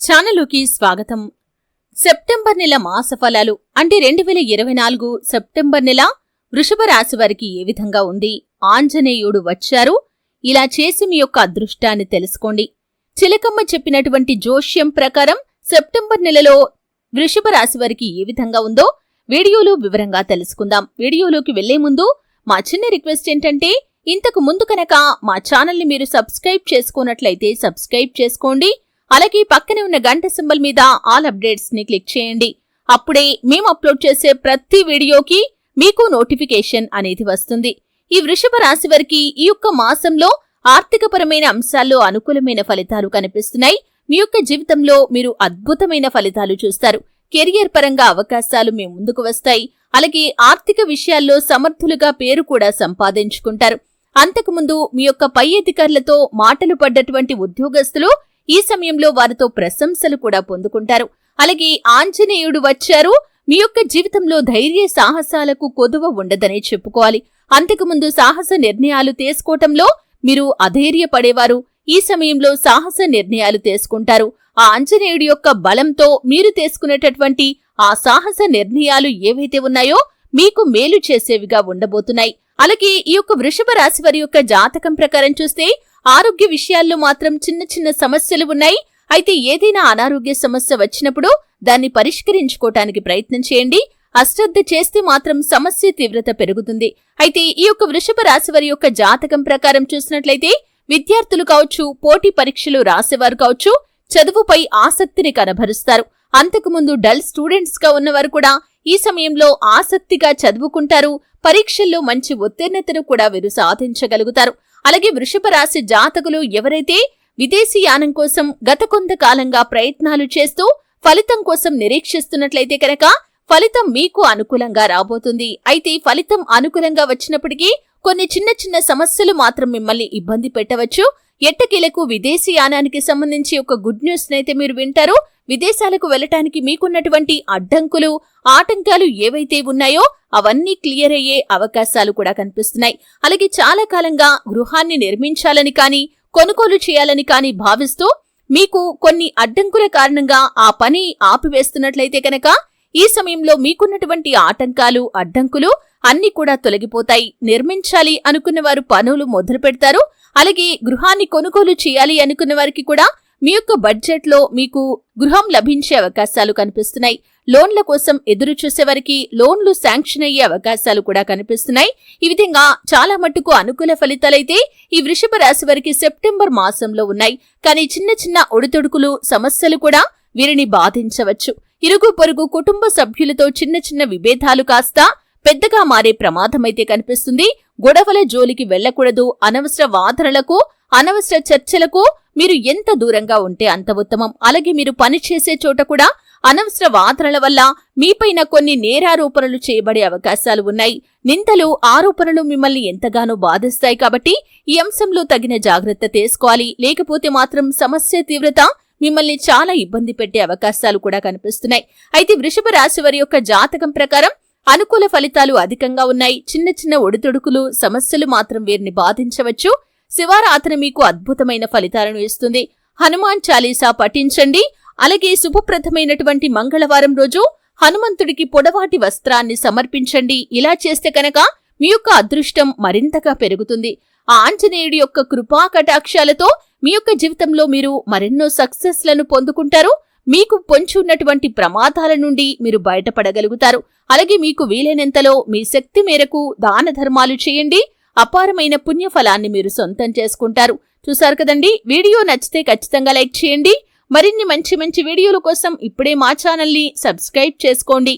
ఛానలుకి స్వాగతం. సెప్టెంబర్ నెల మాస ఫలాలు అంటే రెండు వేల ఇరవై నాలుగు సెప్టెంబర్ నెల వృషభ రాశి వారికి ఏ విధంగా ఉంది? ఆంజనేయుడు వచ్చారు. ఇలా చేసి మీ యొక్క అదృష్టాన్ని తెలుసుకోండి. చిలకమ్మ చెప్పినటువంటి జోష్యం ప్రకారం సెప్టెంబర్ నెలలో వృషభ రాశి వారికి ఏ విధంగా ఉందో వీడియోలో వివరంగా తెలుసుకుందాం. వీడియోలోకి వెళ్ళే ముందు మా చిన్న రిక్వెస్ట్ ఏంటంటే ఇంతకు ముందు కనుక మా ఛానల్ని మీరు సబ్స్క్రైబ్ చేసుకున్నట్లయితే సబ్స్క్రైబ్ చేసుకోండి. అలాగే పక్కనే ఉన్న గంట సింబల్ మీద ఆల్ అప్డేట్స్ని క్లిక్ చేయండి. అప్పుడే మేము అప్లోడ్ చేసే ప్రతి వీడియోకి మీకు నోటిఫికేషన్ అనేది వస్తుంది. ఈ వృషభ రాశి వారికి ఈ యొక్క మాసంలో ఆర్థికపరమైన అంశాల్లో అనుకూలమైన ఫలితాలు కనిపిస్తున్నాయి. మీ యొక్క జీవితంలో మీరు అద్భుతమైన ఫలితాలు చూస్తారు. కెరియర్ పరంగా అవకాశాలు మీ ముందుకు వస్తాయి. అలాగే ఆర్థిక విషయాల్లో సమర్థులుగా పేరు కూడా సంపాదించుకుంటారు. అంతకుముందు మీ యొక్క పై అధికారులతో మాటలు పడ్డటువంటి ఉద్యోగస్తులు ఈ సమయంలో వారితో ప్రశంసలు కూడా పొందుకుంటారు. అలాగే ఆంజనేయుడు వచ్చారు. మీ యొక్క జీవితంలో ధైర్య సాహసాలకు కొదువ ఉండదనే చెప్పుకోవాలి. అంతకుముందు సాహస నిర్ణయాలు తీసుకోవటంలో మీరు అధైర్యపడేవారు. ఈ సమయంలో సాహస నిర్ణయాలు తీసుకుంటారు. ఆ ఆంజనేయుడి యొక్క బలంతో మీరు తీసుకునేటటువంటి ఆ సాహస నిర్ణయాలు ఏవైతే ఉన్నాయో మీకు మేలు చేసేవిగా ఉండబోతున్నాయి. అలాగే ఈ యొక్క వృషభ రాశి వారి యొక్క జాతకం ప్రకారం చూస్తే ఆరోగ్య విషయాల్లో మాత్రం చిన్న చిన్న సమస్యలు ఉన్నాయి. అయితే ఏదైనా అనారోగ్య సమస్య వచ్చినప్పుడు దాన్ని పరిష్కరించుకోవటానికి ప్రయత్నం చేయండి. అశ్రద్ధ చేస్తే మాత్రం సమస్య తీవ్రత పెరుగుతుంది. అయితే ఈ యొక్క వృషభ రాశి వారి యొక్క జాతకం ప్రకారం చూసినట్లయితే విద్యార్థులు కావచ్చు పోటీ పరీక్షలు రాసేవారు కావచ్చు చదువుపై ఆసక్తిని కనబరుస్తారు. అంతకుముందు డల్ స్టూడెంట్స్గా ఉన్నవారు కూడా ఈ సమయంలో ఆసక్తిగా చదువుకుంటారు. పరీక్షల్లో మంచి ఉత్తీర్ణతను కూడా వీరు సాధించగలుగుతారు. అలాగే వృషభ రాశి జాతకులు ఎవరైతే విదేశీ యానం కోసం గత కొంతకాలంగా ప్రయత్నాలు చేస్తూ ఫలితం కోసం నిరీక్షిస్తున్నట్లయితే కనుక ఫలితం మీకు అనుకూలంగా రాబోతుంది. అయితే ఫలితం అనుకూలంగా వచ్చినప్పటికీ కొన్ని చిన్న చిన్న సమస్యలు మాత్రం మిమ్మల్ని ఇబ్బంది పెట్టవచ్చు. ఎట్టకీలకు విదేశీ యానానికి సంబంధించి ఒక గుడ్ న్యూస్ నైతే మీరు వింటారు. విదేశాలకు వెళ్ళటానికి మీకున్నటువంటి అడ్డంకులు ఆటంకాలు ఏవైతే ఉన్నాయో అవన్నీ క్లియర్ అయ్యే అవకాశాలు కూడా కనిపిస్తున్నాయి. అలాగే చాలా కాలంగా గృహాన్ని నిర్మించాలని కానీ కొనుగోలు చేయాలని కానీ భావిస్తూ మీకు కొన్ని అడ్డంకుల కారణంగా ఆ పని ఆపివేస్తున్నట్లయితే కనుక ఈ సమయంలో మీకున్నటువంటి ఆటంకాలు అడ్డంకులు అన్ని కూడా తొలగిపోతాయి. నిర్మించాలి అనుకున్న వారు పనులు మొదలు పెడతారు. అలాగే గృహాన్ని కొనుగోలు చేయాలి అనుకున్న వారికి కూడా మీ యొక్క బడ్జెట్లో మీకు గృహం లభించే అవకాశాలు కనిపిస్తున్నాయి. లోన్ల కోసం ఎదురు చూసేవారికి లోన్లు శాంక్షన్ అయ్యే అవకాశాలు కూడా కనిపిస్తున్నాయి. ఈ విధంగా చాలా మట్టుకు అనుకూల ఫలితాలైతే ఈ వృషభ రాశి వారికి సెప్టెంబర్ మాసంలో ఉన్నాయి. కానీ చిన్న చిన్న ఒడితొడుకులు సమస్యలు కూడా వీరిని బాధించవచ్చు. ఇరుగు పొరుగు కుటుంబ సభ్యులతో చిన్న చిన్న విభేదాలు కాస్త పెద్దగా మారే ప్రమాదమైతే కనిపిస్తుంది. గొడవల జోలికి వెళ్ళకూడదు అనవసర వాదనలకు అనవసర చర్చలకు మీరు ఎంత దూరంగా ఉంటే అంత ఉత్తమం. అలాగే మీరు పనిచేసే చోట కూడా అనవసర వాదనల వల్ల మీపైన కొన్ని నేరారోపణలు చేయబడే అవకాశాలు ఉన్నాయి. నిందలు ఆరోపణలు మిమ్మల్ని ఎంతగానో బాధిస్తాయి కాబట్టి ఈ అంశంలో తగిన జాగ్రత్త తీసుకోవాలి. లేకపోతే మాత్రం సమస్య తీవ్రత మిమ్మల్ని చాలా ఇబ్బంది పెట్టే అవకాశాలు కూడా కనిపిస్తున్నాయి. అయితే వృషభ రాశి వారి యొక్క జాతకం ప్రకారం అనుకూల ఫలితాలు అధికంగా ఉన్నాయి. చిన్న చిన్న ఒడితొడుకులు సమస్యలు మాత్రం వీరిని బాధించవచ్చు. శివారాధన మీకు అద్భుతమైన ఫలితాలను ఇస్తుంది. హనుమాన్ చాలీసా పఠించండి. అలాగే శుభప్రదమైనటువంటి మంగళవారం రోజు హనుమంతుడికి పొడవాటి వస్త్రాన్ని సమర్పించండి. ఇలా చేస్తే కనుక మీ యొక్క అదృష్టం మరింతగా పెరుగుతుంది. ఆ ఆంజనేయుడి యొక్క కృపా కటాక్షాలతో మీ యొక్క జీవితంలో మీరు మరెన్నో సక్సెస్లను పొందుకుంటారు మీకు పొంచి ఉన్నటువంటి ప్రమాదాల నుండి మీరు బయటపడగలుగుతారు. అలాగే మీకు వీలైనంతలో మీ శక్తి మేరకు దాన ధర్మాలు చేయండి. అపారమైన పుణ్యఫలాన్ని మీరు సొంతం చేసుకుంటారు. చూశారు కదండి? వీడియో నచ్చితే ఖచ్చితంగా లైక్ చేయండి. మరిన్ని మంచి మంచి వీడియోల కోసం ఇప్పుడే మా ఛానల్ని సబ్స్క్రైబ్ చేసుకోండి.